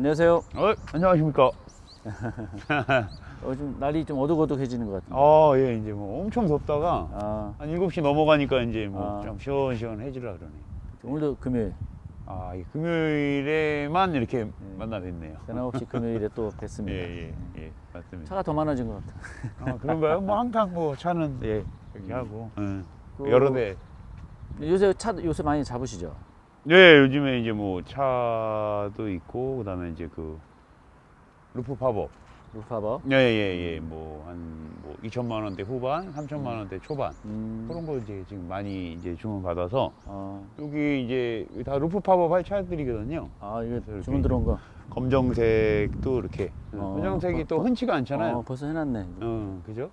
안녕하세요. 어, 안녕하십니까. 어, 좀 날이 좀 어둑어둑해지는 것 같은데. 아, 예, 이제 뭐 엄청 덥다가 아, 한 7시 넘어가니까 이제 뭐 아. 좀 시원시원해지라 그러네. 오늘도 금요일. 아, 이 금요일에만 이렇게 만나 뵀네요. 변함없이 금요일에 또 뵀습니다. 예, 예, 예, 맞습니다. 차가 더 많아진 것 같아. 아, 그런가요? 뭐 항상 뭐 차는 예, 이렇게 하고 예. 그- 여러 대. 요새 차 요새 많이 잡으시죠? 예, 요즘에 이제 뭐 차도 있고 그다음에 이제 그 루프 팝업. 루파버. 예, 예, 예. 뭐 한 뭐 2천만 원대 후반, 3천만 원대 초반. 음. 그런 거 이제 지금 많이 이제 주문 받아서 아, 여기 이제 다 루프 팝업 할 차들이거든요. 아 이렇게 주문 들어온 거. 검정색도 이렇게 어, 검정색이 어, 또 흔치가 않잖아요. 어, 벌써 해놨네. 어, 그죠?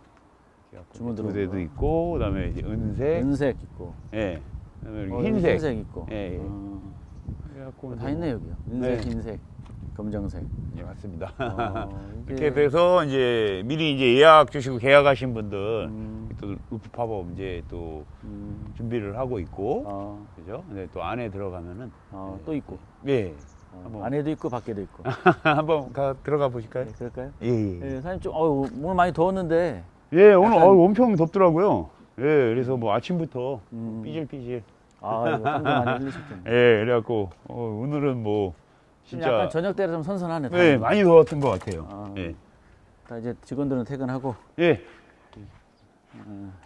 주문 두 들어온 대도 거. 있고 그 다음에 이제 은색, 은색 있고. 예, 그다음에 이렇게 어, 흰색. 흰색 있고. 예, 예. 어, 그래갖고 다 이제 있네 여기요. 은색, 네. 흰색, 검정색. 예, 맞습니다. 어, 이렇게 돼서 이제 미리 이제 예약 주시고 계약하신 분들 음, 또 루프 팝업 이제 또 음, 준비를 하고 있고 어, 그죠? 근데 또 안에 들어가면은 어, 또 있고. 예, 어, 한번. 안에도 있고 밖에도 있고. 한번 가 들어가 보실까요? 네, 그럴까요? 예, 예. 예, 사장님 좀 어, 오늘 많이 더웠는데 예, 오늘 약간- 어우, 엄청 덥더라고요. 예, 그래서 뭐 아침부터 음. 삐질삐질. 아 이거 땀도 많이 흘리셨겠네. 예, 그래갖고 어, 오늘은 뭐 진짜 약간 저녁 때라 좀 선선하네. 네, 다행히. 많이 더웠던 것 같아요. 아. 예, 다 이제 직원들은 퇴근하고 예,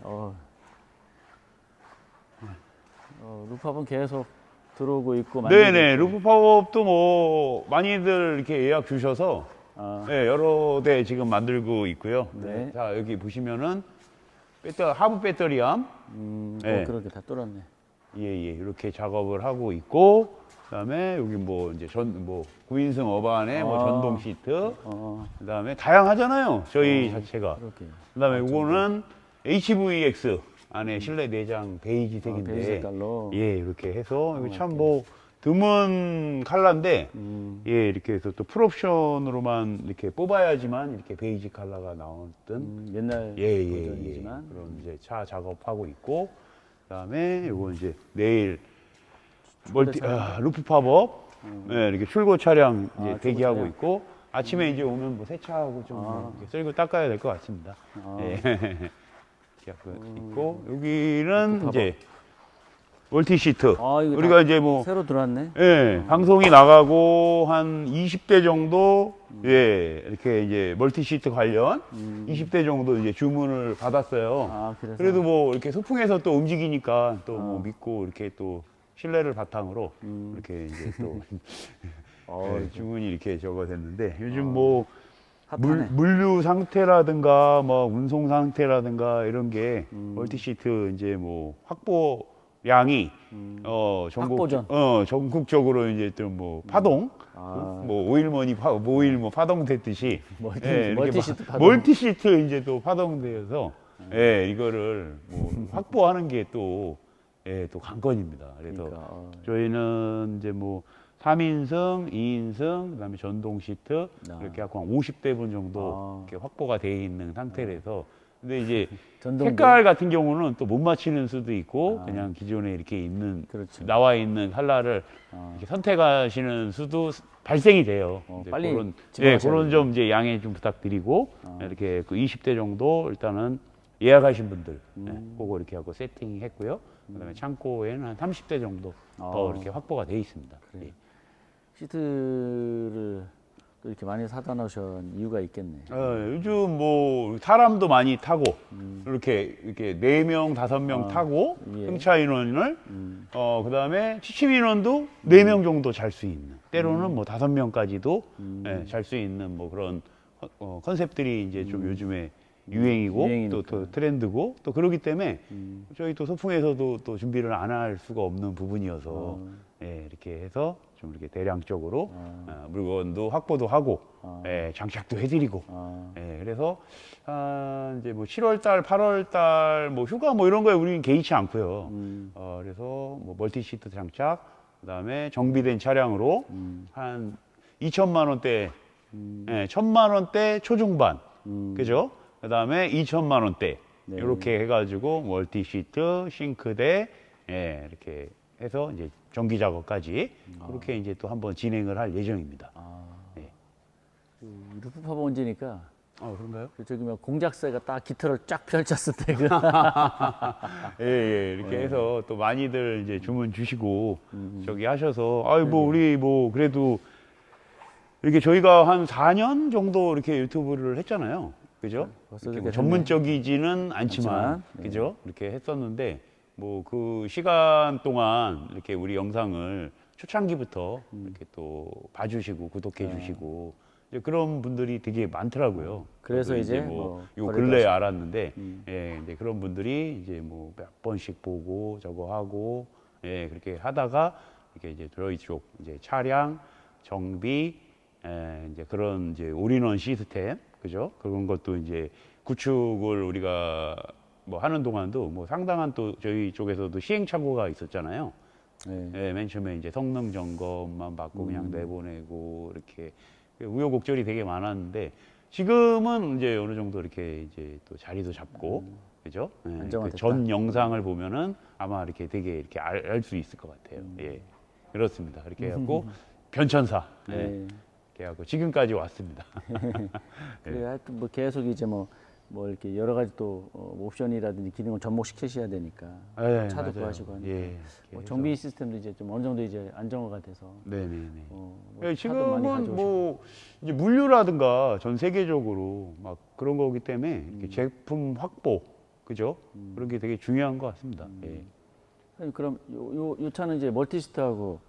어, 어, 루프업은 계속 들어오고 있고 네, 만들고 네, 있고. 루프 파워업도 뭐 많이들 이렇게 예약 주셔서 아, 예, 여러 대 지금 만들고 있고요. 네. 자, 여기 보시면은 배터 하부 배터리암 음, 네. 어, 그렇게 다 뚫었네. 예, 예, 이렇게 작업을 하고 있고, 그다음에 여기 뭐 이제 전 뭐 구인승 어반에 뭐 아. 전동 시트, 어, 그다음에 다양하잖아요. 저희 자체가. 그렇게. 그다음에 이거는 HVX 안에 실내 내장 베이지색인데, 아, 베이지 색깔로. 예, 이렇게 해서 이거 어, 참뭐 드문 컬러인데, 음, 예, 이렇게 해서 또 풀옵션으로만 이렇게 뽑아야지만 이렇게 베이지 컬러가 나왔던 음, 옛날 예, 예, 예. 버전이지만 그런 이제 차 작업하고 있고, 그다음에 요거 이제 내일 멀티. 아, 루프 팝업, 예, 이렇게 출고 차량 이제 아, 대기하고 차량. 있고, 아침에 이제 오면 뭐 세차하고 좀 아. 이렇게 쓸고 닦아야 될 것 같습니다. 아. 예. 이렇게 하고 있고 여기는 이제 멀티 시트. 아, 이거 우리가 다 이제 뭐 새로 들어왔네. 예, 방송이 나가고 한 20대 정도 예, 이렇게 이제 멀티 시트 관련 음. 20대 정도 이제 주문을 받았어요. 아, 그래서 그래도 뭐 이렇게 소풍에서 또 움직이니까 또뭐 어. 믿고 이렇게 또 신뢰를 바탕으로 음. 이렇게 이제 또 어, 예, 주문이 이렇게 적어됐는데 요즘 뭐 물, 핫하네. 물류 상태라든가 뭐 운송 상태라든가 이런 게 음. 멀티 시트 이제 뭐 확보 량이 음. 어 전국 확보전. 어 전국적으로 이제 또 뭐 파동 아. 뭐 오일머니 파 오일 뭐 파동 됐듯이 멀티, 예, 이렇게 멀티 막 시트 파동. 멀티 시트 이제 또 파동되어서 예 이거를 뭐 확보하는 게또 예, 또 관건입니다. 그래서 그러니까, 어, 저희는 이제 뭐 3인승, 2인승, 그다음에 전동 시트 아. 이렇게 하고 한 50대 분 정도 아. 이렇게 확보가 돼 있는 상태라서 근데 이제 색깔 같은 경우는 또 못 맞히는 수도 있고 아. 그냥 기존에 이렇게 있는 그렇죠. 나와 있는 컬러를 아. 이렇게 선택하시는 수도 발생이 돼요. 어, 이제 빨리 그런 예, 그런. 점 이제 양해 좀 부탁드리고 아. 이렇게 그 20대 정도 일단은 예약하신 분들 음. 예, 그거 이렇게 하고 세팅했고요. 그다음에 창고에는 한 30대 정도 더 아. 이렇게 확보가 돼 있습니다. 그래요? 예. 시트를 또 이렇게 많이 사다 놓으신 이유가 있겠네. 어, 요즘 뭐 사람도 많이 타고 음. 이렇게 이렇게 네 명 다섯 명 아, 타고 예. 승차 인원을 음. 어 그다음에 취침 인원도 네 명 정도 잘 수 있는 때로는 뭐 다섯 명까지도 음. 예, 잘 수 있는 뭐 그런 컨- 어, 컨셉들이 이제 좀 요즘에 유행이고 음. 유행이니까. 또, 또 트렌드고 또 그러기 때문에 음. 저희 또 소풍에서도 또 준비를 안 할 수가 없는 부분이어서 어. 예, 이렇게 해서 좀 이렇게 대량적으로 아. 어, 물건도 확보도 하고 아. 예, 장착도 해드리고 아, 예, 그래서 아, 이제 뭐 7월 달, 8월 달 뭐 휴가 뭐 이런 거에 우리는 개의치 않고요. 음. 어, 그래서 뭐 멀티 시트 장착, 그다음에 정비된 차량으로 음. 한 2천만 원대, 음. 예, 1천만 원대 초중반, 음. 그죠? 그다음에 2천만 원대 네. 이렇게 해가지고 멀티 시트, 싱크대, 예, 이렇게 해서 이제 전기 작업까지 아. 그렇게 이제 또 한번 진행을 할 예정입니다. 아, 예. 그 루프팝 얹으니까 아 그런가요? 그 저기 뭐 공작새가 딱 깃털을 쫙 펼쳤을 때 그. 예, 예, 이렇게 네. 해서 또 많이들 이제 주문 주시고 음. 저기 하셔서 아이 네, 뭐 우리 뭐 그래도 이렇게 저희가 한 4년 정도 이렇게 유튜브를 했잖아요. 그죠? 벌써 이렇게 그렇게 뭐 전문적이지는 않지만, 않지만, 네. 그죠? 이렇게 했었는데 뭐 그 시간 동안 이렇게 우리 영상을 초창기부터 음. 이렇게 또 봐주시고 구독해 네. 주시고 이제 그런 분들이 되게 많더라고요. 그래서 저도 이제 뭐, 뭐 요 근래에 하시고. 알았는데 음. 예, 이제 그런 분들이 이제 뭐 몇 번씩 보고 저거 하고 예, 그렇게 하다가 이렇게 이제 저희 쪽 이제 차량 정비 예, 이제 그런 이제 올인원 시스템 그죠? 그런 것도 이제 구축을 우리가 뭐 하는 동안도 뭐 상당한 또 저희 쪽에서도 시행착오가 있었잖아요. 네. 예, 맨 처음에 이제 성능 점검만 받고 그냥 음. 내보내고 이렇게 우여곡절이 되게 많았는데 지금은 이제 어느 정도 이렇게 이제 또 자리도 잡고 그죠? 예, 음. 안정화됐다. 그전 영상을 보면은 아마 이렇게 되게 이렇게 알 수 있을 것 같아요. 예, 그렇습니다. 이렇게 해갖고 변천사 예, 음. 네. 이렇게 해갖고 지금까지 왔습니다. 그래 하여튼 뭐 계속 이제 뭐, 뭐 이렇게 여러 가지 또 어, 옵션이라든지 기능을 접목시키셔야 되니까 예, 차도 맞아요. 구하시고 하니까 예, 뭐 정비 시스템도 이제 좀 어느 정도 이제 안정화가 돼서 네네네. 어, 뭐 예, 차도 많이 지금은 가져오시고 뭐 이제 물류라든가 전 세계적으로 막 그런 거기 때문에 이렇게 음. 제품 확보 그죠? 그런 게 되게 중요한 것 같습니다. 음. 예. 아니, 그럼 요, 요, 요 차는 이제 멀티시트하고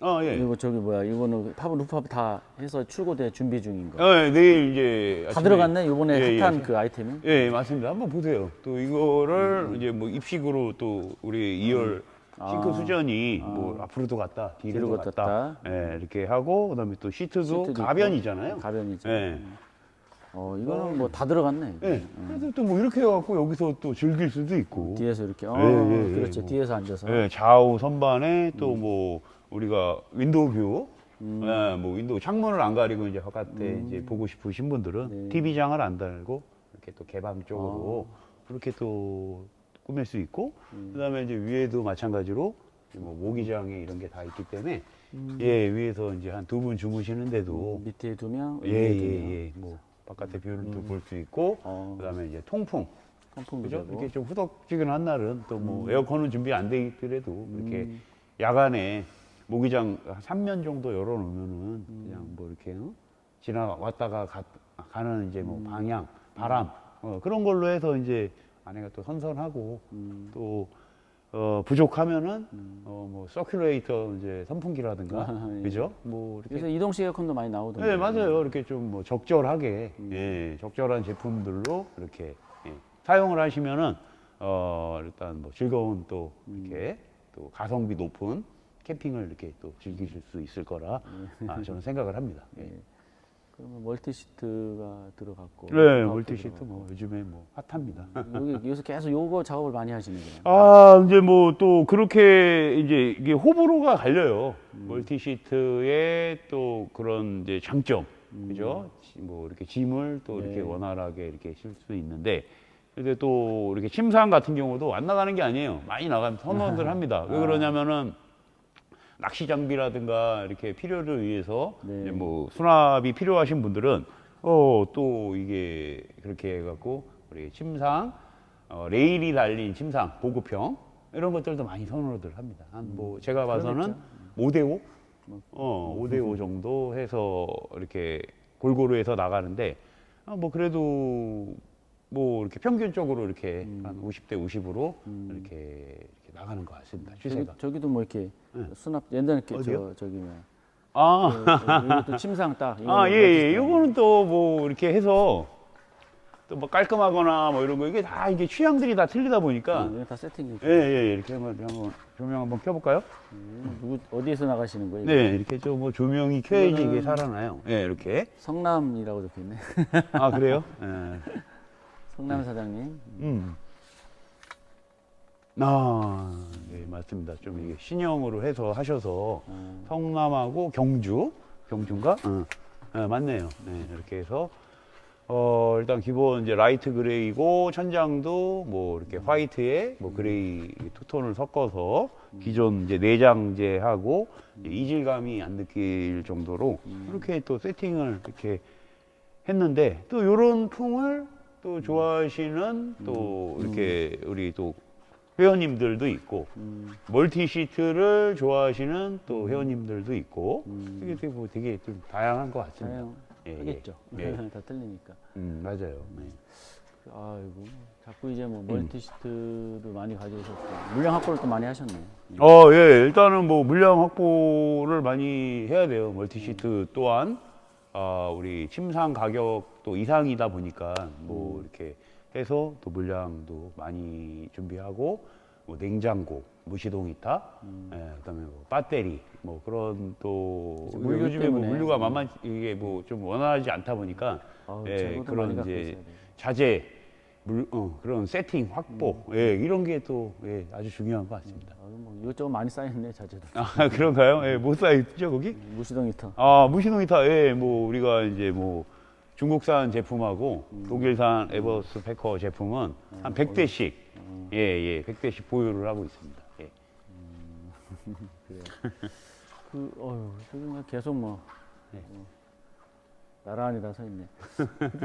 아 예. 이거 저기 뭐야 이거는 팝 루프팝 다 해서 출고돼 준비 중인 거. 어, 예, 내일 이제 다 아침에- 들어갔네 이번에 예, 예. 핫한 그 아이템이. 예, 맞습니다. 한번 보세요. 또 이거를 음. 이제 뭐 입식으로 또 우리 2열 싱크 아. 수전이 뭐 앞으로도 갔다 뒤로도 뒤로 갔다, 갔다. 예, 이렇게 하고 그다음에 또 시트도, 시트도 가변이잖아요. 가변이죠. 예. 어 이거는 뭐 다 들어갔네. 예. 그래서 또 뭐 이렇게 해갖고 여기서 또 즐길 수도 있고. 뒤에서 이렇게 어 예, 예, 예, 그렇지 뭐. 뒤에서 앉아서 예, 좌우 선반에 또 뭐 우리가 윈도우 뷰, 예, 뭐 윈도우 창문을 안 가리고 이제 바깥에 이제 보고 싶으신 분들은 네. TV장을 안 달고 이렇게 또 개방 쪽으로 그렇게 또 꾸밀 수 있고 그다음에 이제 위에도 마찬가지로 뭐 모기장에 이런 게 다 있기 때문에 예 위에서 이제 한 두 분 주무시는데도 밑에 두 명, 예 위에 예두 명. 예뭐 바깥의 뷰를 또 볼 수 있고 어. 그다음에 이제 통풍 선풍기 그죠? 되고. 이렇게 좀 후덕지근한 날은 또 뭐 에어컨은 준비 안돼 있더라도 이렇게 음. 야간에 모기장 한 3면 정도 열어놓으면은 그냥 뭐 이렇게 어? 지나왔다가 가, 가는 이제 뭐 방향, 바람 어, 그런 걸로 해서 이제 아내가 또 선선하고 또 어, 부족하면은 어, 뭐 서큘레이터 이제 선풍기라든가 아, 예. 그죠? 뭐 이렇게 그래서 이동식 에어컨도 많이 나오던데. 네 맞아요 이렇게 좀 뭐 적절하게 예, 적절한 제품들로 이렇게 예, 사용을 하시면은 어 일단 뭐 즐거운 또 이렇게 또 가성비 높은 캠핑을 이렇게 또 즐기실 수 있을 거라 아, 저는 생각을 합니다. 예. 그러면 멀티시트가 들어갔고. 네, 멀티시트. 뭐 요즘에 뭐 핫합니다. 여기 여기서 계속 요거 작업을 많이 하시는 거예요. 아, 이제 뭐 또 그렇게 이제 이게 호불호가 갈려요. 멀티시트의 또 그런 이제 장점, 그죠? 지- 뭐 이렇게 짐을 또 이렇게 네. 원활하게 이렇게 실 수 있는데, 근데 또 이렇게 침상 같은 경우도 안 나가는 게 아니에요. 많이 나가면 선언들 합니다. 왜 그러냐면은 낚시 장비라든가 이렇게 필요를 위해서 네. 뭐 수납이 필요하신 분들은 어 또 이게 그렇게 해갖고 우리 침상 어, 레일이 달린 침상 보급형 이런 것들도 많이 선호들 합니다. 한 뭐 제가 봐서는 5대5 어 5대5 정도 해서 이렇게 골고루 해서 나가는데 아, 뭐 그래도 뭐 이렇게 평균적으로 이렇게 한 50대 50으로 이렇게, 이렇게 나가는 것 같습니다. 저기, 추세가. 저기 도 뭐 이렇게 수납 옛날에 이렇게? 저 저기 뭐 아. 이것도 침상 딱. 아, 예, 예. 요거는 또 뭐 이렇게 해서 또 뭐 깔끔하거나 뭐 이런 거 이게 다 이게 취향들이 다 틀리다 보니까 음, 이거 다 세팅이. 예, 예, 이렇게 한번, 한번 조명 한번 켜볼까요? 음, 누구 어디에서 나가시는 거예요? 네, 이렇게 좀 뭐 조명이 켜야지 이게 이거는- 살아나요. 예, 이렇게. 성남이라고 적혀 있네. 아, 그래요? 예. 성남 사장님. 음. 아, 네, 맞습니다. 좀 이게 신형으로 해서 하셔서 어, 성남하고 경주, 경주인가? 응. 네, 맞네요. 네, 이렇게 해서 어, 일단 기본 이제 라이트 그레이고 천장도 뭐 이렇게 화이트에 뭐 그레이 투톤을 섞어서 기존 이제 내장재하고 이제 이질감이 안 느낄 정도로 이렇게 또 세팅을 이렇게 했는데 또 이런 풍을 또 좋아하시는 또 이렇게 우리 또 회원님들도 있고 멀티 시트를 좋아하시는 또 회원님들도 있고 이게 되게, 뭐 되게 좀 다양한 것 같습니다. 예, 예. 다양하겠죠. 예. 다 틀리니까. 음, 맞아요. 네. 아이고 자꾸 이제 뭐 멀티 시트도 많이 가져오셨고 물량 확보를 또 많이 하셨네. 어, 예. 일단은 뭐 물량 확보를 많이 해야 돼요. 멀티 시트 또한 아, 우리 침상 가격도 이상이다 보니까 뭐 이렇게 해서 또 물량도 많이 준비하고 뭐 냉장고, 무시동 히터, 예, 그다음에 뭐 배터리, 뭐 그런 또 물류 요즘에 뭐 때문에. 물류가 만만 이게 뭐 좀 원활하지 않다 보니까 아우, 예, 재고도 그런 많이 갖고 이제 있어야 돼. 자재 물, 어, 그런 세팅 확보, 예, 이런 게 또 예, 아주 중요한 것 같습니다. 아, 뭐 이것저것 많이 쌓였네 자재도. 아 그런가요? 예, 못 사있죠 거기? 무시동 히터. 아 기타, 예, 뭐 우리가 이제 뭐 중국산 제품하고 독일산 에버스 패커 제품은 한 100대씩, 예, 예, 100대씩 보유를 하고 있습니다. 예. 그 어휴 지금 계속 뭐 어, 나란히 다 서 있네.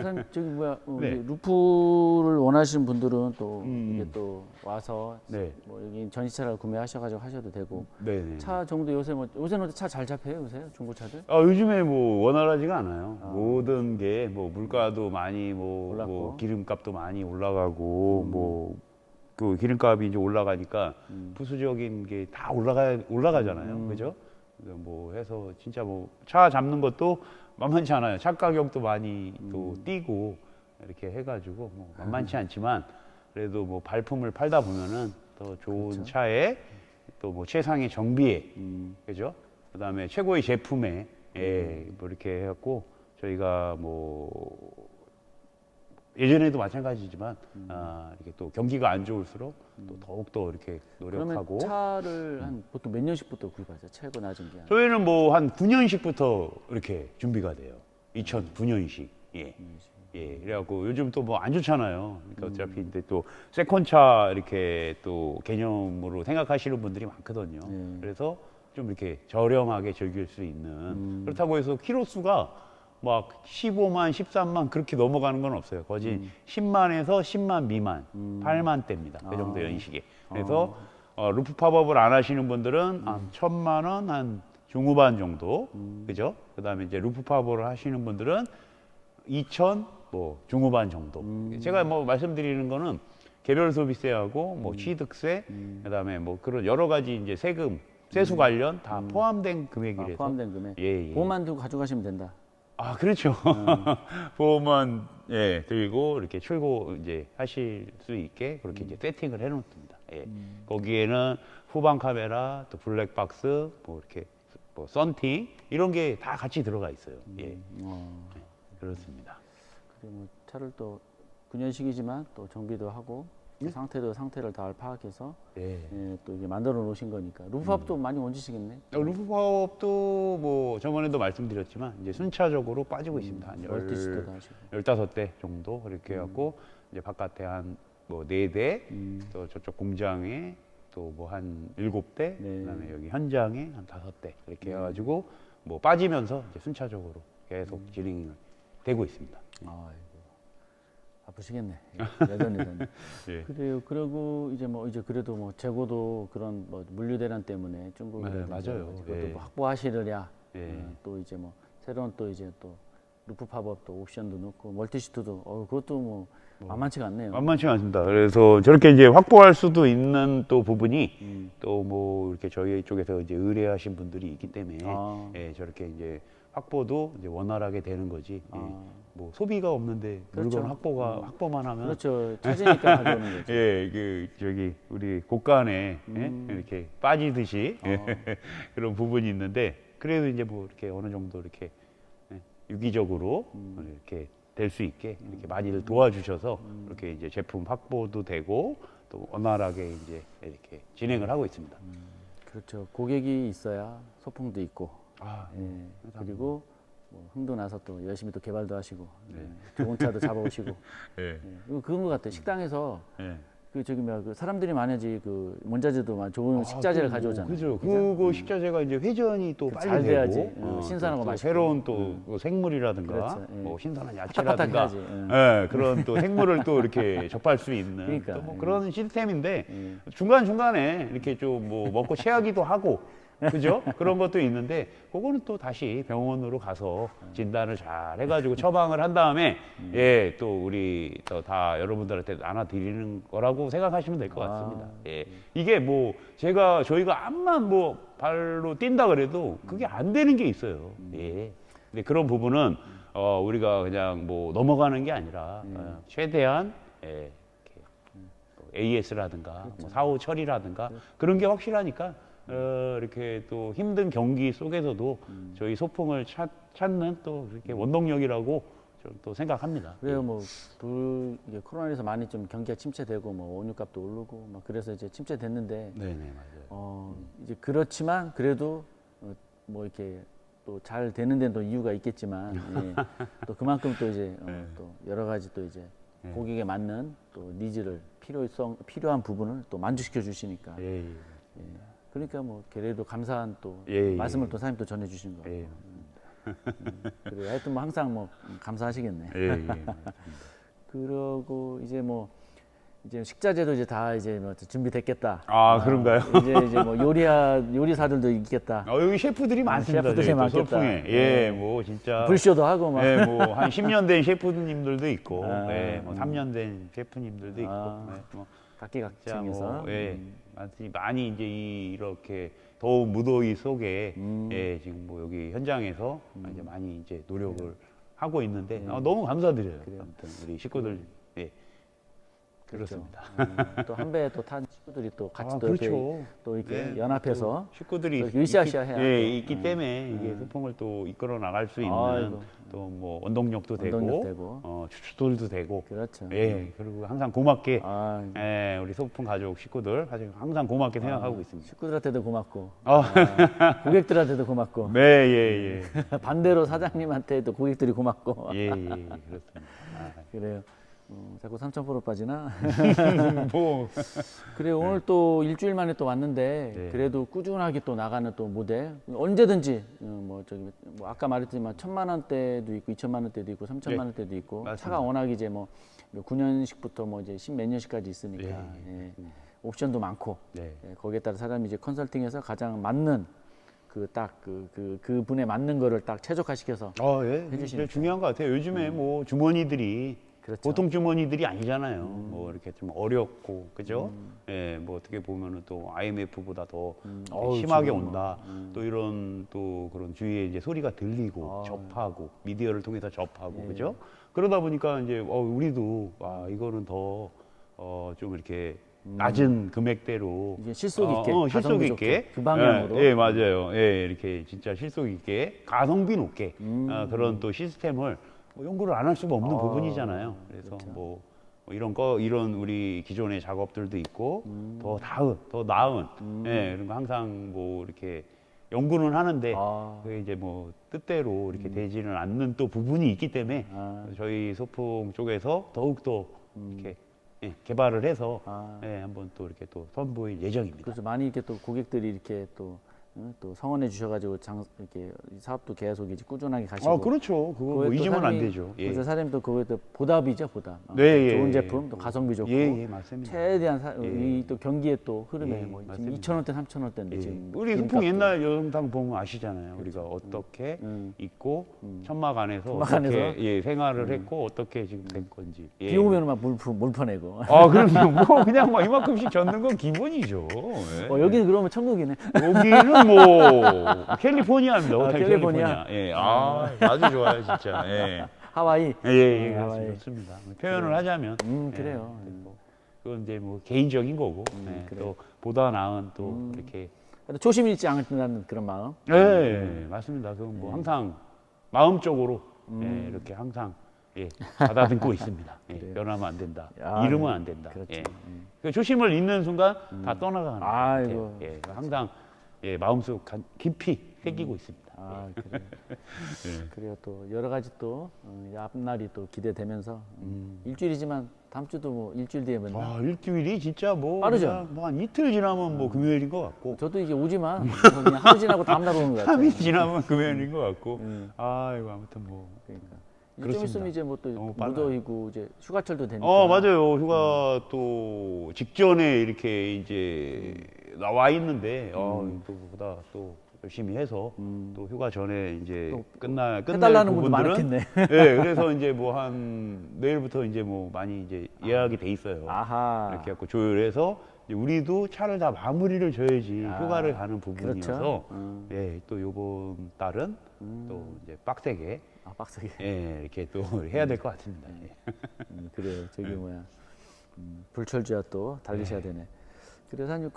선 저기 뭐야 어, 네. 이제 루프를 원하시는 분들은 또 음. 이게 또 와서 네, 뭐 여기 전시차를 구매하셔가지고 하셔도 되고 네, 네. 차 정도 요새 뭐 요새는 차잘 잡혀요 요새 중고차들. 아, 요즘에 뭐 원활하지가 않아요. 아. 모든 게 뭐 물가도 많이 뭐, 올랐고. 음. 뭐 기름값도 많이 올라가고 뭐 그 기름값이 이제 올라가니까 부수적인 게 다 올라가 올라가잖아요. 음. 그죠? 그래서 뭐 해서 진짜 뭐 차 잡는 것도 만만치 않아요. 차 가격도 많이 또 음. 뛰고 이렇게 해가지고 뭐 만만치 않지만 그래도 뭐 발품을 팔다 보면은 더 좋은 그렇죠. 차에 또 뭐 최상의 정비에 음. 그죠? 그다음에 최고의 제품에 예, 음. 뭐 이렇게 해갖고 저희가 뭐 예전에도 마찬가지지만 음. 아, 이렇게 또 경기가 안 좋을수록 또 더욱 더 이렇게 그러면 노력하고 차를 한 보통 몇 년씩부터 구입하세요? 최고 낮은 게. 한 저희는 뭐 한 9년씩부터 이렇게 준비가 돼요. 2009년식. 예. 예. 그래갖고 요즘 또 뭐 안 좋잖아요. 그러니까 음. 어차피 근데 또 세컨차 이렇게 또 개념으로 생각하시는 분들이 많거든요. 네. 그래서 좀 이렇게 저렴하게 즐길 수 있는 음. 그렇다고 해서 키로수가 막 15만, 13만 그렇게 넘어가는 건 없어요. 거의 10만에서 10만 미만, 8만 대입니다. 그 정도 음. 아. 연식에. 그래서 어, 루프 팝업을 안 하시는 분들은 한 천만 원, 한 중후반 정도, 음. 그죠? 그다음에 이제 루프 팝업을 하시는 분들은 2천 뭐 중후반 정도. 음. 제가 뭐 말씀드리는 거는 개별 소비세하고 뭐 취득세, 그다음에 뭐 그런 여러 가지 이제 세금, 세수 관련 다 포함된 아, 금액이라서. 포함된 금액. 예, 예. 보험만 두고 가져가시면 된다. 아 그렇죠. 음. 보험만 예 들고 이렇게 출고 이제 하실 수 있게 그렇게 음. 이제 세팅을 해놓습니다. 예. 거기에는 후방 카메라, 또 블랙박스, 뭐 이렇게 뭐 썬팅 이런 게 다 같이 들어가 있어요. 예, 어. 그렇습니다. 그리고 뭐 차를 또 9년식이지만 또 정비도 하고 또 네. 상태도 상태를 다 파악해서 예. 예, 또 이게 만들어 놓으신 거니까 루프업도 음. 많이 얹으시겠네. 어, 루프 파업도 뭐 저번에도 말씀드렸지만 이제 순차적으로 빠지고 있습니다. 한 열- 멀티시트도 하시고. 15대 정도 그렇게 해갖고 이제 바깥에 한뭐네 대, 음. 또 저쪽 공장에 또 뭐한 일곱 대, 네. 그다음에 여기 현장에 한 다섯 대 이렇게 해가지고 뭐 빠지면서 이제 순차적으로 계속 음. 진행이 되고 있습니다. 아이고 아프시겠네. 여전히는. 예. 그래요. 그리고 이제 뭐 이제 그래도 뭐 재고도 그런 뭐 물류 대란 때문에 중국에 네, 맞아요. 그것도 예. 뭐 확보하시느냐. 예. 어, 또 이제 뭐 새로운 또 이제 또 루프 팝업 또 옵션도 넣고 멀티시트도 어 그것도 뭐 만만치가 않네요. 만만치 않습니다. 그래서 저렇게 이제 확보할 수도 있는 또 부분이 음. 또 뭐 이렇게 저희 쪽에서 이제 의뢰하신 분들이 있기 때문에 아. 예, 저렇게 이제 확보도 이제 원활하게 되는 거지. 예. 아. 뭐 소비가 없는데 그렇죠. 물건 확보가 확보만 하면 그렇죠. 찾으니까 가져오는 거죠. 예, 그 저기 우리 곳간에 예? 음. 이렇게 빠지듯이 어. 그런 부분이 있는데 그래도 이제 뭐 이렇게 어느 정도 이렇게 예, 유기적으로 음. 이렇게 될 수 있게 이렇게 많이들 도와주셔서 이렇게 이제 제품 확보도 되고 또 원활하게 이제 이렇게 진행을 하고 있습니다. 그렇죠. 고객이 있어야 소풍도 있고, 아, 예. 그리고 뭐 흥도 나서 또 열심히 또 개발도 하시고, 네. 예. 좋은 차도 잡아오시고. 예, 예. 그런 것 같아요. 식당에서 예, 그 저기 뭐야 그 사람들이 많아지 그 원자재도 많 좋은 식자재를 아, 또 가져오잖아요. 그죠. 그거 식자재가 이제 회전이 또 그 빨리 잘 되고 돼야지. 어, 신선하고 맛있고. 새로운 또 생물이라든가 그렇죠. 예. 뭐 신선한 야채라든가 해야지. 예. 예, 그런 또 생물을 또 이렇게 접할 수 있는 그러니까, 또 뭐 예. 그런 시스템인데 예. 중간 중간에 이렇게 좀 뭐 먹고 체하기도 하고 그죠? 그런 것도 있는데 그거는 또 다시 병원으로 가서 진단을 잘 해가지고 처방을 한 다음에 음. 예또 우리 또 다 여러분들한테 나눠 드리는 거라고 생각하시면 될것 아. 같습니다. 예 이게 뭐 제가 저희가 암만 뭐 발로 뛴다 그래도 그게 안 되는 게 있어요. 예. 근데 그런 부분은 어 우리가 그냥 뭐 넘어가는 게 아니라 어, 최대한 예. 또 AS라든가 뭐 사후 처리라든가 그런 게 확실하니까 어, 이렇게 또 힘든 경기 속에서도 저희 소풍을 찾, 찾는 또 이렇게 원동력이라고 저는 또 생각합니다. 그래요 뭐 불 이게 코로나에서 많이 좀 경기가 침체되고 뭐 원유값도 오르고 막 그래서 이제 침체됐는데 네네 맞아요. 어 이제 그렇지만 그래도 어, 뭐 이렇게 또 잘 되는 데는 또 이유가 있겠지만 예. 또 그만큼 또 이제 어, 네. 또 여러 가지 또 이제 고객에 맞는 또 니즈를 필요성 필요한 부분을 또 만족시켜 주시니까 예, 예. 예. 그러니까 뭐 그래도 감사한 또 예, 예. 말씀을 또 사장님 또 전해 주신 거. 예. 그래 하여튼 뭐 항상 뭐 감사하시겠네. 예, 예. 그러고 이제 뭐 이제 식자재도 이제 다 이제 뭐 준비됐겠다. 아, 그런가요? 이제 이제 뭐 요리하 요리사들도 있겠다. 어, 여기 셰프들이 많습니다. 셰프들이 많겠다. 소풍에. 예, 뭐 진짜. 불쇼도 하고 막. 예, 뭐한 10년 된 셰프님들도 있고, 아, 예, 뭐 3년 된 셰프님들도 있고, 아. 예, 뭐 진짜 각기 각층에서. 뭐, 예, 음. 많이, 많이 이제 이, 이렇게 더운 무더위 속에 음. 예, 지금 뭐 여기 현장에서 이제 많이 이제 노력을 하고 있는데 아, 너무 감사드려요. 네. 그래요. 아무튼 우리 식구들 예, 그렇죠. 그렇습니다. 또 한 배또 탄 친구들이 또 같이 아, 또 이렇게 그렇죠. 또 이렇게 네, 연합해서 또 식구들이 또 으쌰으쌰 해야 예, 또. 있기 음. 때문에 이게 소풍을 또 이끌어 나갈 수 있는 아이고. 또 뭐 원동력도 되고, 원동력 되고. 어, 추출도 되고 그렇죠. 예 그리고 항상 고맙게 아, 예, 우리 소풍 가족 식구들 사실 항상 고맙게 생각하고 아. 있습니다. 식구들한테도 고맙고 아. 아, 고객들한테도 고맙고 네, 예, 예, 반대로 사장님한테도 고객들이 고맙고 예, 예, 예, 그렇습니다. 그래요. 어, 자꾸 삼천 프로 빠지나? 아, 뭐, 그래 오늘 또 일주일 만에 또 왔는데 네. 그래도 꾸준하게 또 나가는 또 모델 언제든지 어, 뭐 저기 뭐 아까 말했지만 천만 원대도 있고 이천만 원대도 있고 삼천만 네. 원대도 있고 맞습니다. 차가 워낙 이제 뭐 9년식부터 뭐 이제 십몇 년씩까지 있으니까 예, 예. 옵션도 많고 네, 예, 거기에 따라 사람이 이제 컨설팅해서 가장 맞는 그 딱 그 그 그, 분에 맞는 거를 딱 최적화시켜서 아, 예. 진짜 중요한 것 같아요. 요즘에 뭐 주머니들이 그렇죠. 보통 주머니들이 아니잖아요. 뭐 이렇게 좀 어렵고 그죠? 예, 뭐 어떻게 보면은 또 IMF보다 더 어우, 심하게 지금 온다. 또 이런 또 그런 주위에 이제 소리가 들리고 아. 접하고 미디어를 통해서 접하고 예. 그죠? 그러다 보니까 이제 어, 우리도 아 이거는 더 어, 좀 이렇게 낮은 금액대로 이게 실속 있게, 어, 어, 실속 가성비 있게 좋게, 그 방향으로. 예, 예, 맞아요. 예, 이렇게 진짜 실속 있게 가성비 높게 음. 아, 그런 또 시스템을 뭐 연구를 안 할 수가 없는 아, 부분이잖아요. 그래서 그렇죠. 뭐, 뭐 이런 거 이런 우리 기존의 작업들도 있고 음. 더 나은 더 나은 예, 그런 거 항상 뭐 이렇게 연구는 하는데 아. 그게 이제 뭐 뜻대로 이렇게 되지는 않는 또 부분이 있기 때문에 아. 저희 소풍 쪽에서 더욱 더 이렇게 예, 개발을 해서 아. 예, 한번 또 이렇게 또 선보일 예정입니다. 그래서 많이 이렇게 또 고객들이 이렇게 또, 응? 또 성원해 주셔가지고 장 이렇게 이 사업도 계속 이제 꾸준하게 가시고. 아 그렇죠. 그거 뭐 그거에 또 잊으면 안 사람이- 되죠. 예. 그래서 사장님 또 그거에 또 보답이죠 보답. 어, 네, 예, 좋은 예, 제품 또 예. 가성비 좋고. 예, 예, 맞습니다. 최대한 사, 예. 이또 경기에 또 흐름에 예, 뭐 지금 맞습니다. 2천 원대, 3천 원대인데 예. 지금 우리. 소풍 옛날 영상 보면 아시잖아요. 우리가 어떻게 음. 있고 천막 안에서 천막 어떻게 안에서? 음. 예, 생활을 했고 어떻게 지금 된 건지. 예. 비 오면 막물 물 퍼내고. 아, 그럼요. 뭐 그냥 뭐 이만큼씩 젓는 건 기본이죠. 예. 어, 여기는 그러면 천국이네. 여기는 뭐 캘리포니아입니다. 아, 호텔 캘리포니아. 캘리포니아. 예. 아, 아주 좋아요, 진짜. 예. 하와이. 예, 예, 예, 아. 예. 좋습니다. 표현을 하자면 음 예, 그래요. 뭐 그건 이제 뭐 개인적인 거고 예, 그래요. 또 보다 나은 또 이렇게 그래도 조심 잃지 않는다는 그런 마음. 예, 예, 맞습니다. 그건 뭐 항상 마음적으로 예, 이렇게 항상 예, 가다듬고 있습니다. 예, 변하면 안 된다. 야, 잃으면 안 된다. 그렇죠. 예. 그 조심을 잃는 순간 다 떠나가는 것 아이고. 같아요. 예, 항상 예, 마음속 간- 깊이 새기고 있습니다. 아 그래. 예. 그래요 또 여러 가지 또 어, 앞날이 또 기대되면서 음, 음. 일주일이지만 다음 주도 뭐 일주일 뒤에 맨날. 와 일주일이 진짜 뭐 빠르죠? 뭐한 이틀 지나면 뭐 금요일인 것 같고 저도 이게 오지만 뭐 그냥 하루 지나고 다음 날 오는 것 같아요. 3일 지나면 금요일인 것 같고 음, 아 이거 아무튼 뭐 그러니까. 좀 그렇습니다. 있으면 이제 뭐 또 너무 빨라요. 무더위고 이제 휴가철도 되니까. 어 맞아요 휴가 또 직전에 이렇게 이제 나와 있는데 어, 음. 또 보다 또 열심히 해서 음. 또 휴가 전에 이제 또 끝나 끝날 해달라는 분도 부분들은 많았겠네. 예 그래서 이제 뭐 한 내일부터 이제 뭐 많이 이제 예약이 돼 있어요 아하. 이렇게 갖고 조율해서 이제 우리도 차를 다 마무리를 줘야지 아, 휴가를 가는 부분이어서 그렇죠. 음. 예또 요번 달은 음. 또 이제 빡세게 아 빡세게. 예 이렇게 또 해야 될 것 같습니다. 예. 음, 그래요. 저기 뭐야 음, 불철주야 또 달리셔야 되네. 그래서 사장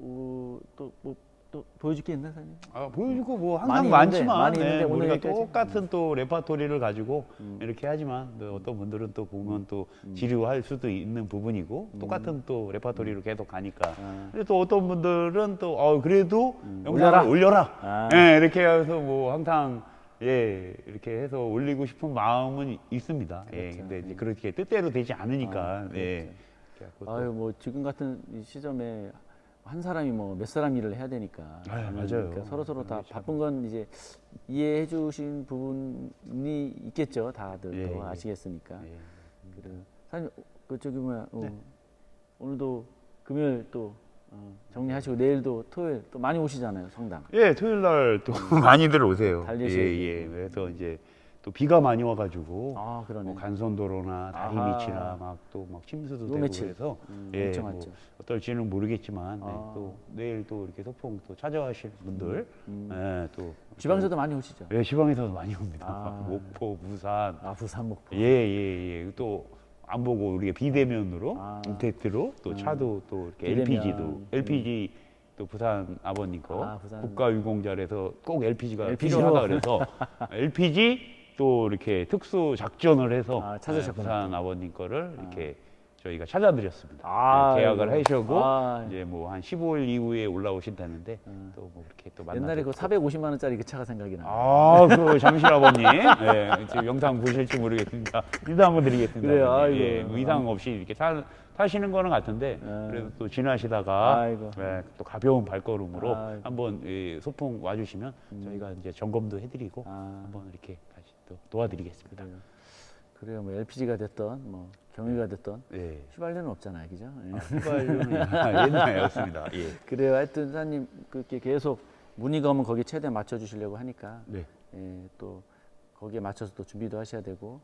님 그또뭐 또 보여줄 게 있나 사장님? 아, 보여주고 뭐 항상 많이 있는데, 많지만 많이 네, 있는데 오늘 우리가 여기까지. 똑같은 또 레파토리를 가지고 음. 이렇게 하지만 또 어떤 분들은 또 보면 또 음. 지루할 수도 있는 부분이고 음. 똑같은 또 레파토리로 계속 가니까 아, 근데 또 어떤 분들은 또 어, 그래도 음, 영상을 올려라, 아. 예, 이렇게 해서 뭐 항상 예 이렇게 해서 올리고 싶은 마음은 있습니다. 예, 그렇죠. 근데 이제 예. 그렇게 뜻대로 되지 않으니까 아, 예. 그렇죠. 그래갖고 또 아유 뭐 지금 같은 이 시점에 한 사람이 뭐 몇 사람 일을 해야 되니까. 아, 맞아요. 그러니까 서로 서로 다 바쁜 건 이제 이해해 주신 부분이 있겠죠. 다들 예, 또 예. 아시겠으니까. 예. 그래. 사장님 그 저기 뭐야 어, 네. 오늘도 금요일 또 어, 정리하시고 내일도 토요일 또 많이 오시잖아요 성당. 예, 토요일 날 또 많이들 오세요. 예, 달리셔야죠. 예. 그래서 이제 또 비가 많이 와가지고 아 그러네. 뭐 간선도로나 다리 아하. 밑이나 막 또 막 침수도 요 되고 며칠. 그래서 음, 예, 엄청 뭐 왔죠. 어떨지는 모르겠지만 네, 아. 또 내일 또 이렇게 소풍 또 찾아가실 분들 음. 예, 또 지방에서도 많이 오시죠. 예, 지방에서도 많이 옵니다. 아. 목포, 부산 아 부산 목포. 예, 예, 예. 또 안 보고 우리가 비대면으로 아. 임팩트로 또 음. 차도 또 이렇게 비대면. LPG도 음. LPG 또 부산 아버님 거 아, 부산. 국가유공자에서 꼭 LPG가 LPG 로. 필요하다 그래서 LPG 또 이렇게 특수 작전을 해서 아, 찾으셨구나. 네, 부산 아버님 거를 이렇게 저희가 찾아드렸습니다. 아, 네, 계약을 아이고. 하시고 아. 이제 뭐 한 15일 이후에 올라오신다는데 음. 또뭐 이렇게 또 만나서 옛날에 그 450만 원짜리 그 차가 생각이 나. 아, 그 잠실 아버님, 예, 지금 영상 보실지 모르겠습니다. 인사 한번 드리겠습니다. 그래요, 아버님. 아이고. 예, 뭐 이상 없이 이렇게 타, 타시는 거는 같은데 예. 그래도 또 지나시다가 아이고. 예, 또 가벼운 발걸음으로 아이고. 한번 예, 소풍 와주시면 저희가 이제 점검도 해드리고 아. 한번 이렇게 또 도와드리겠습니다. 그래요. 그래요. 뭐 LPG가 됐던 뭐 경유가 됐던 예. 휘발유는 없잖아요, 그죠? 예. 휘발유는 옛날이었습니다. 예. 그래요. 하여튼 사장님 그렇게 계속 문의가 오면 거기 최대한 맞춰주시려고 하니까 네. 예, 또 거기에 맞춰서 또 준비도 하셔야 되고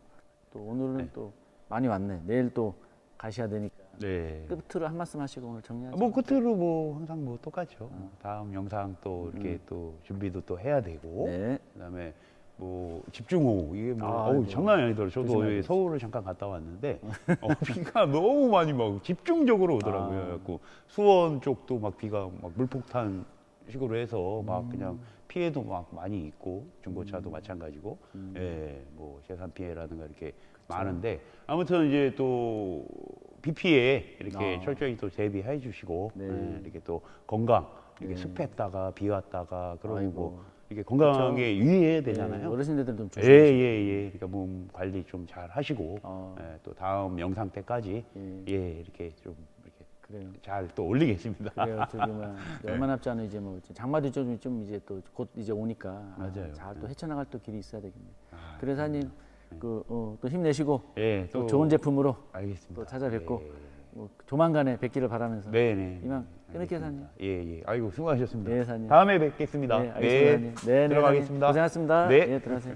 또 오늘은 네. 또 많이 왔네. 내일 또 가셔야 되니까 네. 끝으로 한 말씀 하시고 오늘 정리하죠. 뭐 끝으로 뭐 항상 뭐 똑같죠. 다음 영상 또 이렇게 또 준비도 또 해야 되고 네. 그다음에 뭐 집중호우 이게 뭐 아, 어우. 장난이 아니더라고요. 저도 여기 서울을 잠깐 갔다 왔는데 어, 비가 너무 많이 막 집중적으로 오더라고요. 아. 그래갖고 수원 쪽도 막 비가 막 물폭탄 식으로 해서 막 음. 그냥 피해도 막 많이 있고 중고차도 마찬가지고 음. 예, 뭐 재산 피해라든가 이렇게 많은데 아무튼 이제 또 비 피해 이렇게 아. 철저히 또 대비해 주시고 네. 예, 이렇게 또 건강 이렇게 네. 습했다가 비 왔다가 그러고 아 이게 건강에 유의해야 되잖아요. 예, 어르신들 좀 예, 조심. 예, 예. 그러니까 몸 관리 좀 잘 하시고 어. 예, 또 다음 영상 때까지 예. 예, 이렇게 좀 이렇게 그래요. 잘 또 올리겠습니다. 그래요. 저기 뭐 얼마 남지 않은 이제 뭐 이제 장마도 좀, 좀 이제 또 곧 이제 오니까 맞아요. 잘 또 헤쳐나갈 또 길이 있어야 되겠네요. 아, 그래서 사님 그 어, 또 힘내시고 예, 또 또 좋은 제품으로 알겠습니다. 또 찾아뵙고 예. 뭐 조만간에 뵙기를 바라면서 네, 네. 이만 끊을게요, 알겠습니다. 예, 예. 아이고 수고하셨습니다. 네, 사장님. 다음에 뵙겠습니다. 네, 알겠습니다. 사장님. 네, 네, 들어가겠습니다. 사장님. 고생하셨습니다. 네. 예, 들어가세요.